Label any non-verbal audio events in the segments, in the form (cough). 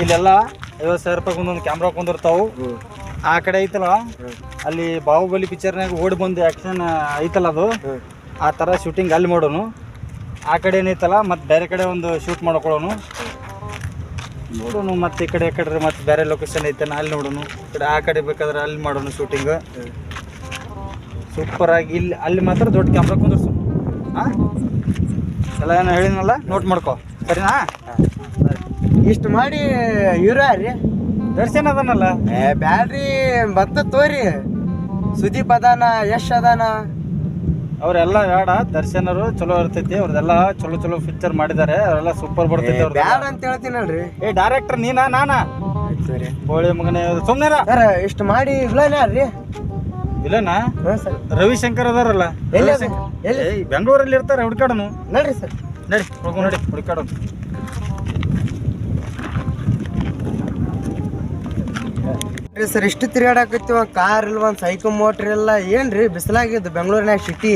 ಇಲ್ಲೆಲ್ಲ ಐವತ್ತು ಸಾವಿರ ರೂಪಾಯಿ ಒಂದೊಂದು ಕ್ಯಾಮ್ರಾ ಕುಂದಿರ್ತಾವು ಆ ಕಡೆ ಐತಲ್ಲ ಅಲ್ಲಿ ಬಾಹುಬಲಿ ಪಿಕ್ಚರ್ನಾಗ ಓಡಿ ಬಂದು ಆ್ಯಕ್ಷನ್ ಐತಲ್ಲ ಅದು. ಆ ಥರ ಶೂಟಿಂಗ್ ಅಲ್ಲಿ ಮಾಡೋನು. ಆ ಕಡೆ ಏನೈತಲ್ಲ ಮತ್ತು ಬೇರೆ ಕಡೆ ಒಂದು ಶೂಟ್ ಮಾಡ್ಕೊಳ್ಳೋನು ನೋಡೋನು ಮತ್ತೆ ಈ ಕಡೆ ಈ ಕಡೆ ಮತ್ತೆ ಬೇರೆ ಲೊಕೇಶನ್ ಐತನ ಅಲ್ಲಿ ನೋಡೋನು. ಕಡೆ ಆ ಕಡೆ ಬೇಕಾದ್ರೆ ಅಲ್ಲಿ ಮಾಡೋನು ಶೂಟಿಂಗ್ ಸೂಪರಾಗಿ ಇಲ್ಲಿ ಅಲ್ಲಿ ಮಾತ್ರ ದೊಡ್ಡ ಕ್ಯಾಮ್ರಾ ಕುಂದಿರ್ಸು ಹಾಂ ಎಲ್ಲ ಏನೋ ಹೇಳಿನಲ್ಲ ನೋಟ್ ಮಾಡ್ಕೊ. ಸರಿನಾ? ಇಷ್ಟು ಮಾಡಿ ಇವ್ರ ರೀ ದರ್ಶನ್ ಅದನ್ನಲ್ಲ ಏ ಬ್ಯಾಡ್ರಿ ಬತ್ತ ತೋರಿ. ಸುದೀಪ್ ಅದಾನ ಯಶ್ ಅದಾನ. ಅವರೆಲ್ಲ ಬೇಡ ದರ್ಶನರು ಚಲೋ ಇರ್ತೈತಿ ಅವ್ರದೆಲ್ಲ ಚಲೋ ಚಲೋ ಪಿಕ್ಚರ್ ಮಾಡಿದ್ದಾರೆ ಅವರೆಲ್ಲ ಸೂಪರ್ ಬರ್ತೈತಿ ಅವ್ರದ್ದು ಬ್ಯಾಡ ಅಂತ ಹೇಳ್ತೀನಲ್ರಿ. ಏ ಡೈರೆಕ್ಟರ್ ನೀನಾ ನಾನಾ? ಸರಿ ಕೋಳಿ ಮಗನೇ ಸುಮ್ಮನೆ ಸರ್ ಇಷ್ಟು ಮಾಡಿ ವಿಲನ್ ಯಾರ್ರಿ? ಇಲ್ಲನಾ ಸರ್. ರವಿಶಂಕರ್ ಅದಾರಲ್ಲ? ಬೆಂಗಳೂರಲ್ಲಿ ಇರ್ತಾರೆ ಹುಡುಕಾಡನು. ನಡ್ರಿ ಸರ್. ನಡಿ ಹೋಗು ನಡಿ ಹುಡುಕಾಡೋನು. ರೀ ಸರ್ ಇಷ್ಟು ತಿರ್ಗಾಡಕತ್ತೀವ? ಕಾರ್ ಇಲ್ಲ ಒಂದು ಸೈಕಲ್ ಮೋಟ್ರ್ ಇಲ್ಲ ಏನ್ರಿ? ಬಿಸಿಲಾಗಿದ್ದು ಬೆಂಗಳೂರಿನ ಸಿಟಿ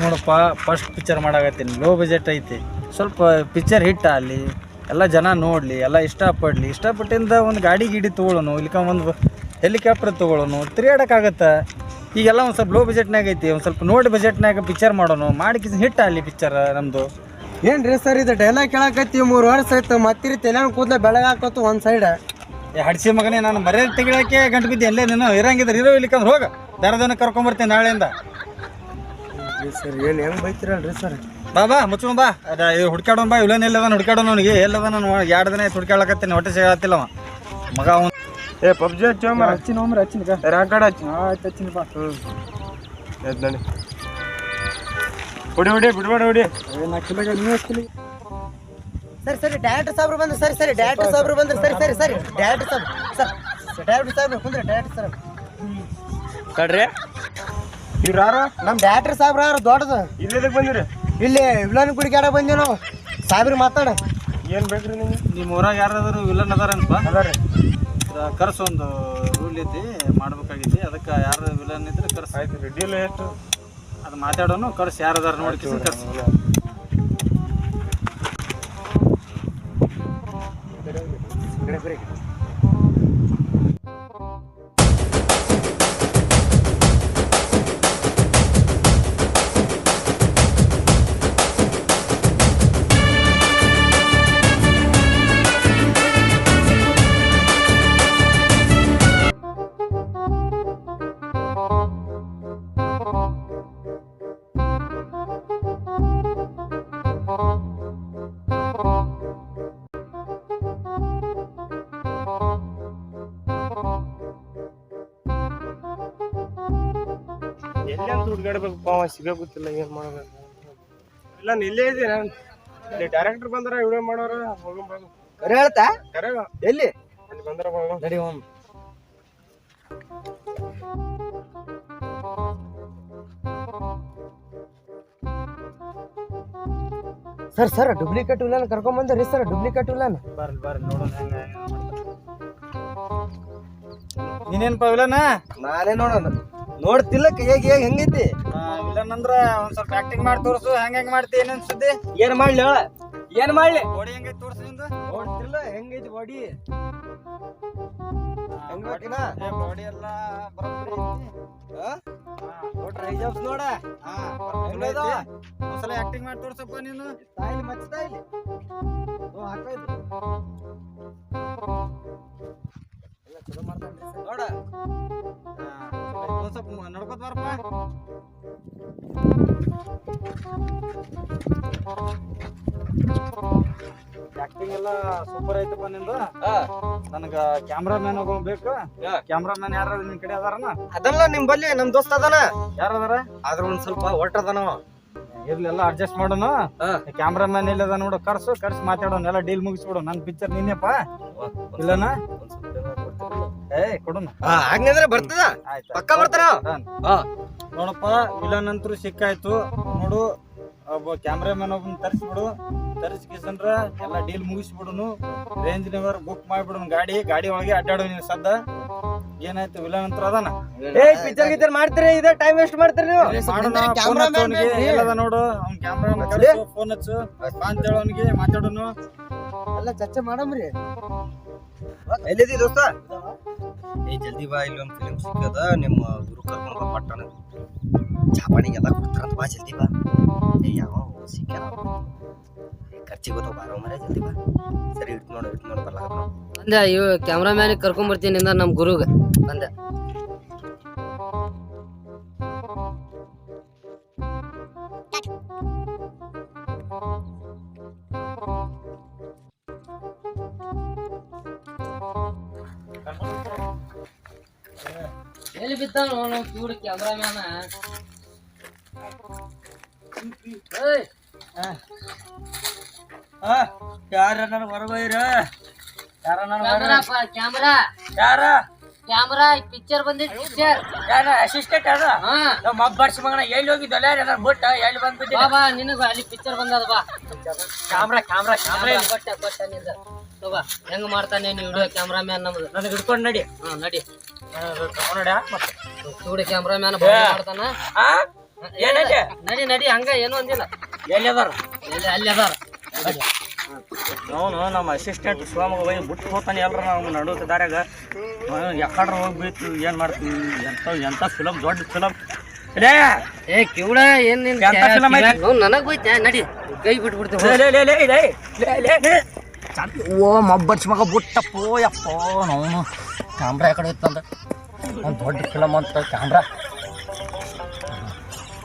ನೋಡಪ್ಪ ಫಸ್ಟ್ ಪಿಕ್ಚರ್ ಮಾಡಾಕತ್ತೀನಿ. ಲೋ ಬಜೆಟ್ ಐತಿ. ಸ್ವಲ್ಪ ಪಿಕ್ಚರ್ ಹಿಟ್ ಆಗಲಿ ಎಲ್ಲ ಜನ ನೋಡಲಿ ಎಲ್ಲ ಇಷ್ಟಪಡಲಿ. ಇಷ್ಟಪಟ್ಟಿಂದ ಒಂದು ಗಾಡಿ ಗೀಡಿ ತೊಗೊಳ್ಳೋನು ಇಲ್ಲಿಕ ಒಂದು ಹೆಲಿಕಾಪ್ಟರ್ ತೊಗೊಳ್ಳೋನು ತಿರುಗಾಡಕ್ಕಾಗತ್ತೆ? ಈಗೆಲ್ಲ ಒಂದು ಸ್ವಲ್ಪ ಲೋ ಬಜೆಟ್ನಾಗ ಐತಿ. ಒಂದು ಸ್ವಲ್ಪ ನೋಡಿ ಬಜೆಟ್ನಾಗ ಪಿಕ್ಚರ್ ಮಾಡೋನು. ಮಾಡಿ ಹಿಟ್ ಆಗಲಿ ಪಿಕ್ಚರ್ ನಮ್ಮದು ಏನ್ರಿ ಸರ್ ಇದು ಡೈಲಾಗ್ ಕೇಳಕತ್ತೀವಿ. ಮೂರು ವರ್ಷ ಆಯ್ತು. ಮತ್ತಿರಿ ತಲೆನ ಕೂದಲ ಬೆಳಗಾಕತ್ತು ಒಂದು ಸೈಡ್ ಹಡ್ಸಿ ಮಗನೇ ನಾನು ಮರ್ಯಾದೆ ತೆಗಿಳಕ್ಕೆ ಗಂಟು ಬಿದ್ದೆ. ಅಲ್ಲೇ ನೀನು ಇರಂಗಿದ್ರೆ ಇರೋ ಇಲ್ಲಿಕಂದ್ರೆ ಹೋಗ. ದರದನ್ನ ಕರ್ಕೊಂಬರ್ತೀನಿ ನಾಳೆಯಿಂದ. ಸರ್ ಏನು ಹೆಂಗೆ ಬೈತೀರಲ್ರಿ ಸರ್? ಬಾ ಬಾ ಮುಚ್ಚು ಬಾ ಅದ ಇವ್ರು ಹುಡ್ಕಾಡೋನ್ ಬಾ. ಇವ್ಲೇನು ಎಲ್ಲದ ಹುಡ್ಕಾಡೋನ್ ಅವನಿಗೆ. ಎಲ್ಲದ ನಾನು ಎರಡು ದಿನ ಆಯ್ತು ಹುಡ್ಕಾಡಕತ್ತೀನಿ ಹೊಟ್ಟೆ ಸಿಗತ್ತಿಲ್ಲ ಅವ. ಮಗ ಅವ್ನು ಏ ಪಬ್ಜಿ ಹಚ್ಚೋ ಮರ ಹಚ್ಚಿನ ಒಮ್ಮೆ ಹಚ್ಚಿನ ರಾಕಾಡ ಹಚ್ಚಿನ ಆಯ್ತು ಹಚ್ಚಿನ ಬಾ. ಹ್ಞೂ ಎದ್ದು ನೋಡಿ. ಹೊಡಿ ಹೊಡಿ ಬಿಡ್ಬೇಡ ಹೊಡಿ. ನಾ ಕಿಲಗ ನೀವು ಹಚ್ಚಿಲಿ ಸರಿ ಸರಿ ಡೈರೆಕ್ಟರ್ ಸಾಬ್ರು ಬಂದ್ರು. ಸರಿ ಸರಿ ಡೈರೆಕ್ಟರ್ ಸಾಬ್ರು ಬಂದ್ರು. ಸರಿ ಸರಿ ಸರಿ. ಡೈರೆಕ್ಟರ್ ಸಾಬ್ ಸರ್ ಡೈರೆಕ್ಟರ್ ಸಾಬ್ರು ಕುಂದ್ರೆ ಡೈರೆಕ್ಟರ್ ಸರ್ ಕಡ್ರಿ ಇವ್ರು ಯಾರು? ನಮ್ಮ ಡೈರೆಕ್ಟರ್ ಸಾಬ್ರು ಯಾರು? ದೊಡ್ಡದು. ಇಲ್ಲಿದಕ್ಕೆ ಬಂದಿರಿ? ಇಲ್ಲಿ ವಿಲನ್ ಕುಡಿಕಾಡ ಬಂದೀವಿ ನಾವು. ಸಾಬ್ರಿ ಮಾತಾಡ. ಏನು ಬೇಕ್ರಿ ನಿಮ್ಗೆ? ನಿಮ್ಮ ಊರಾಗ ಯಾರಾದರೂ ವಿಲನ್ ಅದಾರನಪ್ಪ ಅದಾರ ಕರ್ಸು ಒಂದು ರೂಲ್ ಐತಿ ಮಾಡ್ಬೇಕಾಗೈತಿ. ಅದಕ್ಕೆ ಯಾರು ವಿಲನ್ ಇದ್ರೆ ಕರ್ಸ. ಆಯ್ತು ರೀ ಡೀಲ್ ಎಷ್ಟು? ಅದು ಮಾತಾಡೋನು ಕರ್ಸಿ ಯಾರು ಅದಾರ ನೋಡಿ ಕರ್ಸಿ. ಹುಡ್ಗಾಡ್ಬೇಕು ಪಾವ ಸಿಗೋಗುತ್ತಿಲ್ಲ ಏನು ಮಾಡ್ಬೇಕು? ಇಲ್ಲ ನಾನು ಇಲ್ಲೇ ಇದ್ದೀನಿ. ನಾನು ಇಲ್ಲಿ ಡೈರೆಕ್ಟರ್ ಬಂದ್ರ ವಿಡಿಯೋ ಮಾಡೋರ ಹೋಗಂ ಬಂದು ಕರೆ ಹೇಳ್ತಾ ಕರೆ ಎಲ್ಲಿ? ಅಲ್ಲಿ ಬಂದ್ರ ಹೋಗಂ. ನಡಿ ಹೋಮ್ ಸರ್ ಸರ್ ಡೂಪ್ಲಿಕೇಟ್ ಉಲ್ಲನ್ ಕರ್ಕೊಂಡ್ ಬಂದ್ರಿ ಸರ್ ಡೂಪ್ಲಿಕೇಟ್ ಉಲ್ಲನ್ ಬರ್ರಿ ಬರ್ರಿ ನೋಡೋಣ ಹೆಂಗ ನೀನೇನಪ್ಪ ವಿಲನ ನಾನೇ ನೋಡೋಣ ನೋಡ್ತಿಲ್ಲ ಹೇಗೆ ಹೇಗೆ ಹೆಂಗೈತಿ? ವಿಲನ್ ಅಂದ್ರ ಒಂದ್ ಸ್ವಲ್ಪ ಆಕ್ಟಿಂಗ್ ಮಾಡಿ ತೋರ್ಸು ಹೆಂಗ್ ಹೆಂಗ್ ಮಾಡ್ತಿ ಏನೇನ್ ಸುದ್ದಿ? ಏನ್ ಮಾಡ್ಲಿ ಹೇಳ? ಏನ್ ಮಾಡ್ಲಿ? ಬಾಡಿ ಹೆಂಗೈತಿ ತೋರ್ಸು ನಿಂದು? ನೋಡ್ತಿಲ್ಲ ಹೆಂಗೈತಿ ಬಾಡಿ ಹೆಂಗ್ ಬೇಕಿನ? ಬಾಡಿ ಎಲ್ಲ ಬರೋಬ್ಬರಿ ಐತಿ. ನೋಡ? ಒಂದ್ಸಲ ಆಕ್ಟಿಂಗ್ ಮಾಡಿ ತೋರ್ಸಪ್ಪ ನೀನು. ತಾಯಿಲಿ ಮಚ್ಚ ತಾಯಿಲಿ. ನೋಡ. ನಡ್ಕೋತ ಬಾರಪ್ಪ. ಆಕ್ಟಿಂಗ್ ಎಲ್ಲ ಸೂಪರ್ ಐತಪ್ಪ ನಿಂದು. ನನಗ ಕ್ಯಾಮ್ರಾ ಮ್ಯಾನ್ ಬೇಕು. ಕ್ಯಾಮ್ರಾ ಮ್ಯಾನ್ ಯಾರು ನಿನ್ ಕಡೆ ಅದಾರನ? ಅದಲ್ಲ ನಿಮ್ ಬಲ್ಲಿ ನಮ್ ದೋಸ್ತ ಅದಾನ. ಯಾರು ಅದಾರ? ಆದ್ರ ಒಂದ್ ಸ್ವಲ್ಪ ಒಟ್ಟದನ ಇರ್ಲೆಲ್ಲ ಎಲ್ಲ ಅಡ್ಜಸ್ಟ್ ಮಾಡೋಣ. ಕ್ಯಾಮ್ರಾ ಮ್ಯಾನ್ ಅದ ನೋಡು ಕರ್ಸು ಕರ್ಸು ಮಾತಾಡೋಣ ಎಲ್ಲ ಡೀಲ್ ಮುಗಿಸ್ಬಿಡು. ನನ್ನ ಪಿಕ್ಚರ್ ನಿನ್ನೆಪ್ಪ. ಇಲ್ಲನ? ಏ ಕೊಡೋಣ. ಹಂಗಂದ್ರೆ ಬರ್ತದ? ಆಯ್ತು ಪಕ್ಕ ಬರ್ತಾರ. ನೋಡಪ್ಪ ವಿಲನ್ ಅಂತೂ ಸಿಕ್ಕಾಯ್ತು. ನೋಡು ಒಬ್ಬ ಕ್ಯಾಮ್ರಾಮನ್ ಒಬ್ಬನ ತರಿಸ್ಬಿಡು. ತರಿಸ್ಕಿಸಂದ್ರ ಎಲ್ಲ ಡೀಲ್ ಮುಗಿಸ್ಬಿಡುನು. ರೇಂಜ್ ನಿವರ್ ಬುಕ್ ಮಾಡ್ಬಿಡುನು ಗಾಡಿ. ಗಾಡಿ ಒಳಗೆ ಅಡ್ಡಾಡು ನೀವು ಸದ್ದ. ಏನಾಯ್ತು ವಿಲನ್ ಅಂತ ಅದಾನ? ಏ ಪಿಕ್ಚರ್ ಗಿಚ್ಚರ್ ಮಾಡ್ತೀರಿ? ಇದೇ ಟೈಮ್ ವೇಸ್ಟ್ ಮಾಡ್ತೀರಿ ನೀವು? ಎಲ್ಲದ ನೋಡು ಅವ್ನ ಕ್ಯಾಮ್ರಾ ಫೋನ್ ಹಚ್ಚು. ಅಂತ ಹೇಳು ಅವ್ನಿಗೆ ಮಾತಾಡೋನು. ಎಲ್ಲ ಚರ್ಚೆ ಮಾಡಮ್ರಿ. ಎಲ್ಲಿದ್ದೀವಿ ದೋಸ್ತ? ಏ, ಜಲ್ದಿ ಬಾ, ಇಲ್ಲಿ ಒಂದು ಫಿಲಿಮ್ ಸಿಕ್ಕದ ನಿಮ್ಮ ಗುರು ಕರ್ಕೊಂಡು ಬಾ, ಪಟ್ಟಣ. ಚಾಪಾಣಿಗೆಲ್ಲ ಕೊಡ್ತಾರಂತ ಬಾ, ಜಲ್ದಿ ಬಾ. ಏ, ಯಾವ ಸಿಕ್ಕ ಖರ್ಚಿಗೆ ಬರೋ ಬಾರೋ ಮರ ಜಲ್ದಿ ಬಾ. ಸರಿ ಇಟ್ಟು ನೋಡು ಇಟ್ಟು ನೋಡು ಬರ್ಲಾಕ ಬಂದೆ ಇವ್ ಕ್ಯಾಮ್ರಾಮ್ಯಾನ್ ಕರ್ಕೊಂಬರ್ತೀನಿ ಗುರುಗೆ ನಮ್ ಗುರುಗ. ಬಂದೆ. ಎಲ್ಲಿ ಬಿದ್ದಾನು ನಮ್ ಕಿವುಡ ಕ್ಯಾಮ್ರಾಮ್ಯಾನ ಯಾರ ನನಗೆ ಹೊರಬೈರ ಯಾರ ಕ್ಯಾಮ್ರಾ ಕ್ಯಾಮ್ರಾ. ಯಾರ? ಕ್ಯಾಮ್ರಾ ಪಿಕ್ಚರ್ ಬಂದಿದ್ ಪಿಕ್ಚರ್ ಯಾರ? ಅಸಿಸ್ಟೆಂಟ್ ಹಾ. ನಮ್ಮ ಮಬ್ಬರ್ಸಿ ಮಗನ ಎಲ್ಲಿ ಹೋಗಿದ್ದಲ್ಲ ನನ್ನ ಬಟ್ ಎಲ್ಲಿ ಬಂದ್ಬಿಟ್ಟು ಬಾ ನಿನಗ ಅಲ್ಲಿ ಪಿಕ್ಚರ್ ಬಂದದ ಬಾ. ಕ್ಯಾಮ್ರಾ ಕ್ಯಾಮ್ರಾ ಕ್ಯಾಮ್ರಾ ಬಟ್ಟೆ ಕೊಟ್ಟ ಕೊಟ್ಟೆ ನಿಂದ. ಹೆಂಗ್ ಮಾಡ್ತಾನೆ ನೀವು ಕ್ಯಾಮ್ರಾ ಮ್ಯಾನ್ ನಮ್ದು? ನನಗೆ ಹಿಡ್ಕೊಂಡು ನಡಿ. ಹಾ ನಡಿ. ನೋಡ ಮತ್ತೆ ಮ್ಯಾನ್ ಮಾಡ್ತಾನ. ಏನೈತೆ? ನಡಿ ನಡಿ ಹಂಗ ಏನು ಅಂದಿಲ್ಲ. ಎಲ್ಲಿ ಅದಾರ? ಎಲ್ಲಿ ಅಲ್ಲಿ ಅದಾರ. ಅವನು ನಮ್ಮ ಅಸಿಸ್ಟೆಂಟ್ ಶಿವಮೊಗ್ಗ ಹೋಗಿ ಬಿಟ್ಟು ಹೋಗ್ತಾನೆ ಎಲ್ಲರೂ ನಾವು ನಡು ದಾರ್ಯಾಗ. ಯಾಕಡ್ರ ಹೋಗ್ಬೇಕು ಏನ್ ಮಾಡ್ತೀವಿ? ಎಂತ ಎಂತ ಫಿಲಮ್ ದೊಡ್ಡ ಫಿಲಮ್ ರೇ ಏ ಕಿವಡ ಏನು ನಿನ್ ಎಂತ film ಐತಿ? ನೋಡ್ ಹೋಯ್ತೆ ನಡಿ ಕೈ ಬಿಟ್ಬಿಡ್ತೀವಿ ಲೇ, ಲೇ, ಲೇ, ಲೇ, ಲೇ, ಲೇ, ಚಂದ. ಓ ಮಬ್ಬರ್ಸ್ ಮಗ ಬುಟ್ಟಪ್ಪ ಯಪ್ಪೋ ನಾವು. ಕ್ಯಾಮ್ರಾ ಯಾಕಡೆ ಇತ್ತಂದ್ರೆ ಒಂದು ದೊಡ್ಡ ಫಿಲಮ್ ಅಂತ ಕ್ಯಾಮ್ರಾ.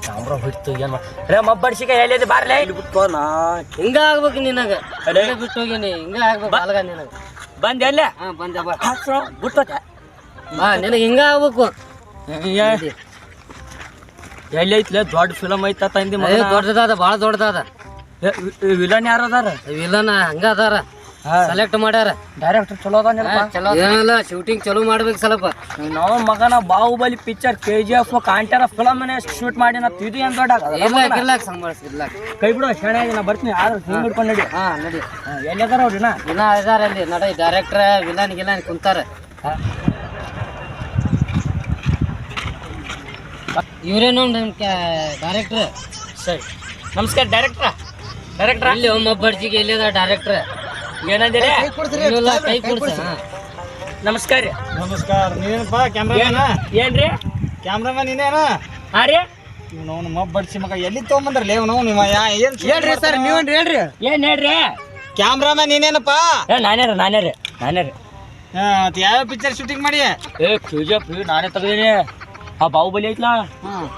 ಕ್ಯಾಮ್ರಾ ಬಿಟ್ಟು ಏನು ರೇ ಮಬ್ಬಡ್ಸಿಗೆ ಹೇಳಿದ್ ಬಾರ್ಲೇ. ಇಲ್ಲಿ ಬಿಟ್ಟು ನಾ. ಹಿಂಗ ಆಗ್ಬೇಕು ನಿನಗ. ಅದೇ. ಬಿಟ್ಟು ಹೋಗಿನಿ ಹಿಂಗ ಆಗ್ಬೇಕು ಅಲ್ಗ ನಿನಗ. ಬಂದೆ ಅಲ್ಲೇ. ಹಾ ಬಂದೆ ಬಾ. ಬಿಟ್ಟೋತೆ. ಬಾ ನಿನಗ ಹಿಂಗ ಆಗ್ಬೇಕು. ಎಲ್ಲಿ? ಐತ್ಲೇ? ದೊಡ್ಡ ಫಿಲಮ್ ಐತ ತಂದಿ ದೊಡ್ಡದಾದ ಬಾಳ ದೊಡ್ಡದಾದ. ವಿಲನ್ ಯಾರು ಅದಾರ ವಿಲನ ಹಂಗ ಅದಾರ ಸೆಲೆಕ್ಟ್ ಮಾಡ್ಯಾರ. ಡೈರೆಕ್ಟರ್ ಚಲೋ ಅದಾನ ಏನಲ್ಲ ಶೂಟಿಂಗ್ ಚಲೋ ಮಾಡ್ಬೇಕು ಸ್ವಲ್ಪ. ನಾವು ಮಗನ Baahubali picture K G F Kantara film shoot ಮಾಡಿ ನಾ ಇದು ಏನ್ ದೊಡ್ಡ ಇರ್ಲಾಕ್ ಇರ್ಲಾಕ್ ಸಂಭಾಳಿಸ್ ಇರ್ಲಾಕ್ ಕೈ ಬಿಡು ಶಣೆ ನಾ ಬರ್ತೀನಿ. ಆದ್ರೆ ಹಿಂಗ್ ಹಿಡ್ಕೊಂಡು ನಡಿ. ಹಾ ನಡಿ. ಎಲ್ಲಿ ಅದಾರ ಅವ್ರಿನ ದಿನ ಇದಾರ ಅಲ್ಲಿ ನಡಿ ಡೈರೆಕ್ಟರ್ ವಿಲನ್ ಗಿಲನ್ ಕುಂತಾರ. ಇವ್ರೇನು ಡೈರೆಕ್ಟ್ರ ಡೈರೆಕ್ಟರ್ ಸರಿ. ನಮಸ್ಕಾರ ಡೈರೆಕ್ಟ್ರ ಡೈರೆಕ್ಟ್ರ ಇಲ್ಲಿ ಒಮ್ಮೊಬ್ಬರ್ಜಿಗೆ ಎಲ್ಲಿದ ಡೈರೆಕ್ಟರ್ ಏನಂದಿರಿ? ಇಲ್ಲ ಕೈ ಕೊಡ್ಸ ನಮಸ್ಕಾರ. ರೀ ನಮಸ್ಕಾರ ನೀನೇನಪ್ಪ ಕ್ಯಾಮ್ರಾಮನ್ ಏನ್ರಿ? ಕ್ಯಾಮ್ರಾಮನ್ ನೀನೇನ? ಹಾ ರೀ. ಮಬ್ ಬಡ್ಸಿ ಮಗ ಎಲ್ಲಿ ತೊಗೊಂಬಂದ್ರಲ್ಲ ಇವನು ನಿಮ್ಮ ಯಾ ಏನ್ ಹೇಳ್ರಿ ಸರ್ ನೀವೇನ್ರಿ ಹೇಳ್ರಿ? ಏನ್ ಹೇಳ್ರಿ? ಕ್ಯಾಮ್ರಾಮನ್ ನೀನೇನಪ್ಪ? ಏ ನಾನೇ ರೀ ನಾನೇ ರೀ ನಾನೇ ರೀ. ಹಾ ಮತ್ ಯಾವ್ಯಾವ ಪಿಕ್ಚರ್ ಶೂಟಿಂಗ್ ಮಾಡಿ ಏ ಕ್ಯೂಜಪ್ ನಾನೇ ತೆಗ್ದೀನಿ. ಆ ಬಾಹುಬಲಿ ಐತ್ಲಾ?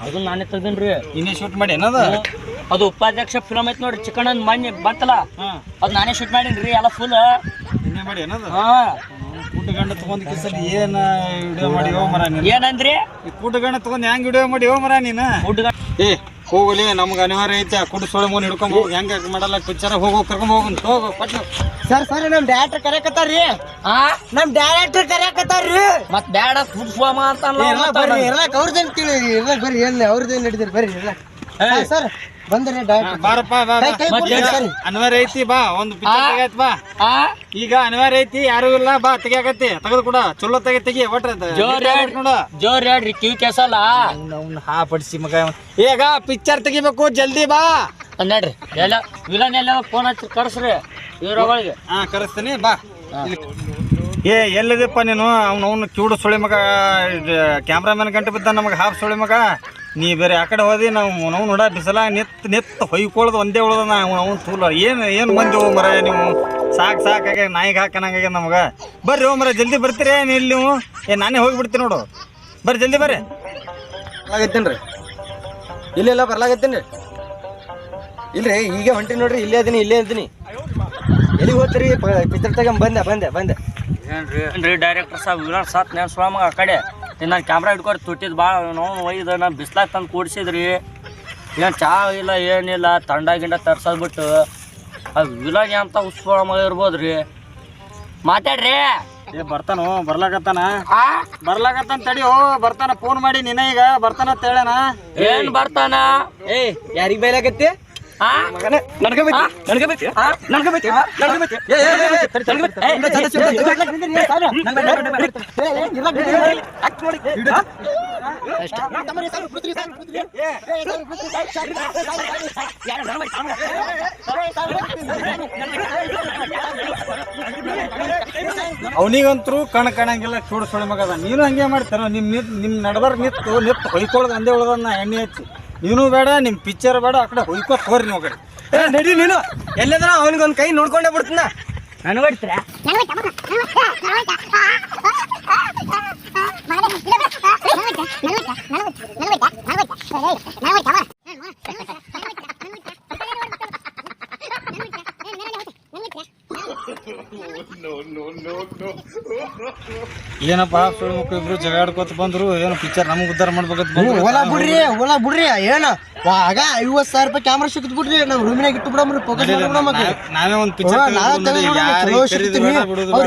ಅದು ನಾನೇ ತೆಗ್ದೀನಿ ಇನ್ನೇ ಶೂಟ್ ಮಾಡಿ ಏನದ? ಅದು ಉಪಾಧ್ಯಕ್ಷ ಫಿಲಮ್ ಐತ್ ನೋಡ್ರಿ ಚಿಕನ್ ಅಂದ್ ಮಣ್ಣಿ ಬಂತಲ್ಲ ಅದು ನಾನೇ ಶೂಟ್ ಮಾಡೀನಿ ಎಲ್ಲ ಫುಲ್ ಇನ್ನೇ ಮಾಡಿ ಏನದ? ಹಾ. ಕೂಟ ಗಂಡ ತಗೊಂಡ್ ಕಿಸಲ್ಲಿ ಏನ್ ವಿಡಿಯೋ ಮಾಡಿ ಹೋ ಮರ ನೀನು? ಏನಂದ್ರಿ? ಈ ಕೂಟ ಗಂಡ ತಗೊಂಡ್ ಹೆಂಗ್ ವಿಡಿಯೋ ಮಾಡಿ ಹೋ ಮರ ನೀನು? ಹುಡ್ಗ ಏ ಹೋಗಲಿ ನಮ್ಗೆ ಅನಿವಾರ್ಯ ಐತೆ. ಕುಡ್ ಸೊಳ್ಳೆ ಮೂನ್ ಹಿಡ್ಕೊಂಡ್ ಹೋಗಿ. ಹೆಂಗ ಮಾಡಲ್ಲ? ಪಿಕ್ಚರ್ ಹೋಗೋ ಕರ್ಕೊಂಡ್ ಹೋಗಿ ಹೋಗು ಪಟ್ನ ಸರ್ ಸರ್ ನಮ್ ಡೈರೆಕ್ಟರ್ ಕರೆಯಕತ್ತಾರ್ರಿ. ಆ? ನಮ್ ಡೈರೆಕ್ಟರ್ ಕರೆಯಕತ್ತಾರ್ರಿ. ಮತ್ ಬೇಡ ಫುಡ್ ಅಂತ ಬರ್ರಿ ಇರ್ಲಾಕ್ ಅವ್ರದ್ದೇನ್ ತಿಳಿ ಇರ್ಲಾಕ್ ಬರ್ರಿ ಎಲ್ಲಿ ಅವ್ರದ್ದೇನ್ ನಡೀತೀರಿ ಬರ್ರಿ ಇರ್ಲಾಕ್ ಸರ್, ಸರ್ ಬಂದ್ರಿ ಡೈರೆಕ್ಟರ್ ಬಾರಪ್ಪ ಬಾ. ಅನಿವಾರ್ಯ ಐತಿ ಬಾ ಒಂದು ಪಿಕ್ಚರ್ ಬಾ. ಆ. ಈಗ ಅನ್ವರ್ ಐತಿ ಯಾರು ಇಲ್ಲ ಬಾ ತೆಗಿಯಾಕತ್ತಿ ತೆಗೆದು ಕೂಡ ಚಲೋ ತೆಗಿ ತೆಗಿ ಒಟ್ರಿ ಜೋರ್ ಜೋರ್ ಹೇಳ್ರಿ ಕಿವಿ ಕೆಸಲ್ಲ. ಅವ್ನ ಹಾ ಪಡಿಸಿ ಮಗ. ಈಗ ಪಿಕ್ಚರ್ ತೆಗಿಬೇಕು ಜಲ್ದಿ ಬಾ. ನೋಡ್ರಿ ಎಲ್ಲ ವಿಲನ್ ಎಲ್ಲ ಫೋನ್ ಹಚ್ಚಿ ಕರ್ಸ್ರಿ ಇವ್ರೊಳಗೆ ಹಾ ಕರೆಸ್ತೀನಿ ಬಾ. ಏ ಎಲ್ಲಿದಪ್ಪ ನೀನು? ಅವ್ನು ಅವ್ನು ಕಿವುಡು ಸುಳಿ ಮಗ ಕ್ಯಾಮ್ರಾಮನ್ ಗಂಟೆ ಬಿದ್ದ ನಮಗೆ ಹಾಫ್ ಸುಳಿ ಮಗ. ನೀ ಬೇರೆ ಆ ಕಡೆ ಹೋದಿ ನಾವು ನಾವು ನೋಡ ಬಿಸಿಲ ನಿತ್ ನಿತ್ ಹೊಯ್ಕೊಳ್ಳೋದು ಒಂದೇ ಉಳ್ದ ನಾವು ಅವ್ನು ತೂಲ. ಏನು ಏನು ಮಂದಿ ಮರ ನೀವು? ಸಾಕು ಸಾಕಾಗ ನಾಯಿಗೆ ಹಾಕನಾಗ ನಮಗೆ. ಬರ್ರಿ ಹೋ ಮರ ಜಲ್ದಿ ಬರ್ತೀರಿ ನೀವು ಇಲ್ಲಿ ನೀವು? ಏ ನಾನೇ ಹೋಗಿಬಿಡ್ತೀನಿ ನೋಡು. ಬರ್ರಿ ಜಲ್ದಿ ಬರ್ರಿ. ಬರ್ಲಾಗತ್ತೇನ್ರಿ ಇಲ್ಲೆಲ್ಲ ಬರ್ಲಾಗತ್ತೇನ್ರಿ ಇಲ್ರಿ ಈಗ ಹೊಂಟಿ ನೋಡ್ರಿ ಇಲ್ಲೇ ಅದೀನಿ ಇಲ್ಲೇ ಇದ್ದೀನಿ ಎಲ್ಲಿಗೆ ಹೋಗ್ತೀರಿ? ಪಿಕ್ಚರ್ ತಗೊಂಡ್ ಬಂದೆ ಬಂದೆ ಬಂದೆ. ಏನ್ರಿ? ಡೈರೆಕ್ಟರ್ ಸಾಬ್ ವಿರಾಟ್ ಸಾತ್ ನೇನ್ ಸ್ವಾಮಗ ಆ ಕಡೆ. ನಾನು ಕ್ಯಾಮ್ರಾ ಹಿಡ್ಕೊಂಡು ತುಟ್ಟಿದ್ ಭಾಳ ನೋವು ಒಯ್ದು ನಾ ಬಿಸ್ಲಾಗ ತಂದು ಕೂಡ್ಸಿದ್ರಿ. ಏನು ಚಾ ಇಲ್ಲ ಏನಿಲ್ಲ ತಂಡ ಗಿಂಡ ಅದು ಬಿಟ್ಟು. ಆ ವಿಲನ್ ಅಂತ ಉಸ್ಫೋಳ ಮಗ ಇರ್ಬೋದು ರೀ ಮಾತಾಡ್ರಿ. ಏ ಬರ್ತಾನೋ ಬರ್ಲಾಕತ್ತಾನ? ಬರ್ಲಾಕತ್ತಾನ ತಡಿ ಓ ಬರ್ತಾನ ಫೋನ್ ಮಾಡಿ ನಿನ್ನ ಈಗ ಬರ್ತಾನ ಅಂತ ಹೇಳಣ ಏನ್ ಬರ್ತಾನ? ಏ ಯಾರಿಗ ಬೈಲಾಕತ್ತಿ? ಅವನಿಗಂತರೂ ಕಣ್ ಕಣಂಗಿಲ್ಲ ಚೂಡ್ ಸುಳಿ ಮಗದ ನೀನು ಹಂಗೆ ಮಾಡ್ತಾರ ನಿಮ್ ನಿಮ್ ನಡಬರ್ ನಿತ್ತು ನಿತ್ತು ಹೊಯ್ಕೊಳ್ದ ಅಂದೇ ಉಳ್ದನ್ನ ಎಣ್ಣೆ ಹಚ್ಚಿ ನೀನು ಬೇಡ ನಿಮ್ ಪಿಕ್ಚರ್ ಬೇಡ ಆ ಕಡೆ ಹೊಯ್ಕೋ ಹೋಗ್ರಿ ನೀವು ಕಡೆ ಏ ನಡಿ ನೀನು ಎಲ್ಲದ್ರ ಅವನಿಗೊಂದು ಕೈ ನೋಡ್ಕೊಂಡೇ ಬಿಡ್ತೀನ (laughs) ಏನಪ್ಪ ಸುಳಿ ಮಕ್ಕಳು ಇಬ್ರು ಜಗಾಡ್ಕೊತ ಬಂದ್ರು ಏನು ಪಿಕ್ಚರ್ ನಮ್ಗೆ ಉದ್ಧಾರ ಮಾಡ್ಬೇಕಂತ ಬಂದ್ರು ಹೊಲ ಬಿಡ್ರಿ ಹೊಲ ಬಿಡ್ರಿ ಏನ? ಆಗ ಐವತ್ ಸಾವಿರ ರೂಪಾಯಿ ಕ್ಯಾಮ್ರಾ ಸಿಕ್ಕಿದ್ ಬಿಡ್ರಿ ನಮ್ ರೂಮಿನಾಗ ಇಟ್ಟು ಬಿಡಮ್ರಿ ನಾನೇ ನಾವ್- ಒಂದು ಪಿಕ್ಚರ್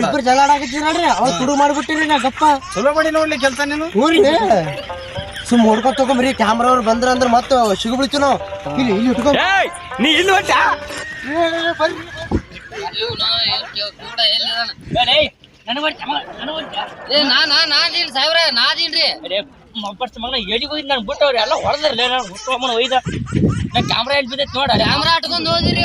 ಇಬ್ರು ಜಗಳ ನೋಡ್ರಿ ಅವ್ರು ತುಡು ಮಾಡ್ಬಿಟ್ಟಿರಿ ನಾ ಗಪ್ಪ. ಚಲೋ ಮಾಡಿ ನೋಡ್ಲಿ ಕೆಲಸ ನೀನು? ಊರಿ ಸುಮ್ ಹೊಡ್ಕೊ ತಗೊಂಬ್ರಿ ಕ್ಯಾಮ್ರಾ ಅವ್ರು ಬಂದ್ರ ಅಂದ್ರೆ ಮತ್ತೆ ಸಿಗ್ಬಿಡ್ತೀವಿ ನಾವು. ಇಲ್ಲಿ ಇಲ್ಲಿ ಇಟ್ಕೊ. ನೀ ಇಲ್ಲಿ ಹೊಂಟ ಏ ನಾ ನಾ ನಾದೀನ್ ಸಾಹೇಬ್ರ ನಾದೀನ್ರಿ ಮಬ್ಬರ್ಸ್ ಮಗನ ಎಲ್ಲಿಗೆ ಹೋಗಿದ್ ನಾನು ಬಿಟ್ಟವ್ರಿ ಎಲ್ಲ ಹೊಡೆದ್ರಲ್ಲ ನಾನು ಹುಟ್ಟು ಒಯ್ದ. ನಾ ಕ್ಯಾಮ್ರಾ ಎಲ್ಲಿ ಬಿದ್ದೈತೆ ನೋಡ ಕ್ಯಾಮ್ರಾ ಇಟ್ಕೊಂಡ್ ಹೋದಿರಿ.